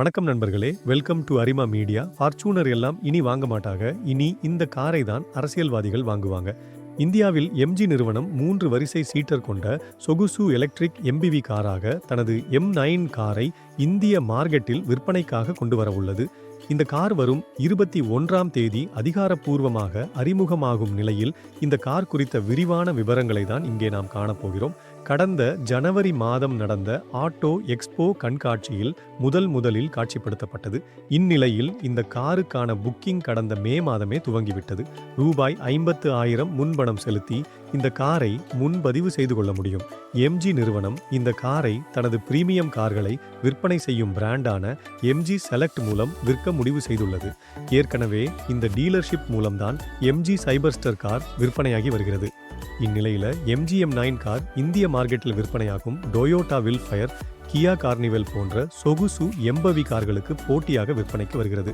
வணக்கம் நண்பர்களே welcome to Arima media Fortuner எல்லாம் இனி வாங்க மாட்டாங்க இனி இந்த காரை தான் அரசியல்வாதிகள் வாங்குவாங்க. இந்தியாவில் எம்ஜி நிறுவனம் மூன்று வரிசை சீட்டர் கொண்ட சொகுசு எலக்ட்ரிக் எம்பிவி காராக தனது எம் நைன் காரை இந்திய மார்க்கெட்டில் விற்பனைக்காக கொண்டு வர உள்ளது. இந்த கார் வரும் இருபத்தி ஒன்றாம் தேதி அதிகாரப்பூர்வமாக அறிமுகமாகும் நிலையில் இந்த கார் குறித்த விரிவான விவரங்களை தான் இங்கே நாம் காணப்போகிறோம். கடந்த ஜனவரி மாதம் நடந்த ஆட்டோ எக்ஸ்போ கண்காட்சியில் முதல் முதலில் காட்சிப்படுத்தப்பட்டது. இந்நிலையில் இந்த காருக்கான புக்கிங் கடந்த மே மாதமே துவங்கிவிட்டது. ரூபாய் ஐம்பத்து ஆயிரம் முன்பணம் செலுத்தி இந்த காரை முன்பதிவு செய்து கொள்ள முடியும். எம்ஜி நிறுவனம் இந்த காரை தனது பிரீமியம் கார்களை விற்பனை செய்யும் பிராண்டான எம்ஜி செலக்ட் மூலம் விற்க முடிவு செய்துள்ளது. ஏற்கனவே இந்த டீலர்ஷிப் மூலம்தான் எம்ஜி சைபர்ஸ்டர் கார் விற்பனையாகி வருகிறது. இந்நிலையில எம்ஜிஎம் நைன் கார் இந்திய மார்க்கெட்டில் விற்பனையாகும் Toyota Vellfire Kia Carnival போன்ற சொகுசு எம்பவி கார்களுக்கு போட்டியாக விற்பனைக்கு வருகிறது.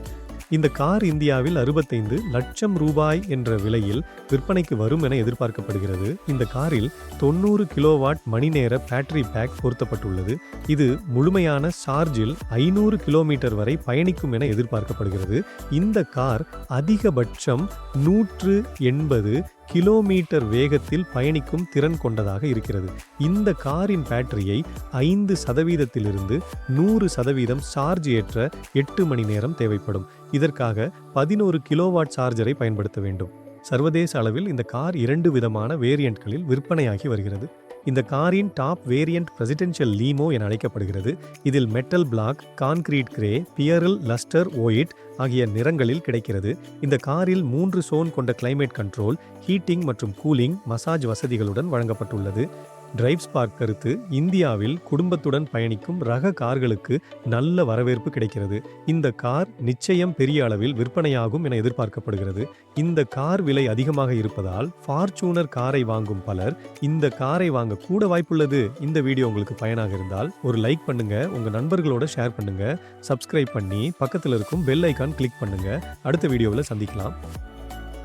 இந்த கார் இந்தியாவில் அறுபத்தைந்து லட்சம் ரூபாய் என்ற விலையில் விற்பனைக்கு வரும் என எதிர்பார்க்கப்படுகிறது. இந்த காரில் தொண்ணூறு கிலோவாட் மணி நேர பேட்டரி பேக் பொருத்தப்பட்டுள்ளது. இது முழுமையான சார்ஜில் ஐநூறு கிலோமீட்டர் வரை பயணிக்கும் என எதிர்பார்க்கப்படுகிறது. இந்த கார் அதிகபட்சம் நூற்று எண்பது கிலோமீட்டர் வேகத்தில் பயணிக்கும் திறன் கொண்டதாக இருக்கிறது. இந்த காரின் பேட்டரியை ஐந்து சதவீதத்திலிருந்து நூறு சதவீதம் சார்ஜ் ஏற்ற எட்டு மணி நேரம் தேவைப்படும். இதற்காக பதினோரு கிலோவாட் சார்ஜரை பயன்படுத்த வேண்டும். சர்வதேச அளவில் இந்த கார் இரண்டு விதமான வேரியண்ட்களில் விற்பனையாகி வருகிறது. இந்த காரின் டாப் வேரியண்ட் பிரசிடென்ஷியல் லீமோ என அழைக்கப்படுகிறது. இதில் metal black concrete grey pearl lustre white ஆகிய நிறங்களில் கிடைக்கிறது. இந்த காரில் மூன்று சோன் கொண்ட கிளைமேட் கண்ட்ரோல் ஹீட்டிங் மற்றும் கூலிங் மசாஜ் வசதிகளுடன் வழங்கப்பட்டுள்ளது. டிரைவ் ஸ்பார்க் கருத்து இந்தியாவில் குடும்பத்துடன் பயணிக்கும் ரக கார்களுக்கு நல்ல வரவேற்பு கிடைக்கிறது. இந்த கார் நிச்சயம் பெரிய அளவில் விற்பனையாகும் என எதிர்பார்க்கப்படுகிறது. இந்த கார் விலை அதிகமாக இருப்பதால் ஃபார்ச்சூனர் காரை வாங்கும் பலர் இந்த காரை வாங்க கூட வாய்ப்புள்ளது. இந்த வீடியோ உங்களுக்கு பயனாக இருந்தால் ஒரு லைக் பண்ணுங்க உங்க நண்பர்களோட ஷேர் பண்ணுங்க சப்ஸ்கிரைப் பண்ணி பக்கத்தில் இருக்கும் பெல் ஐக்கான் கிளிக் பண்ணுங்க. அடுத்த வீடியோவில் சந்திக்கலாம்.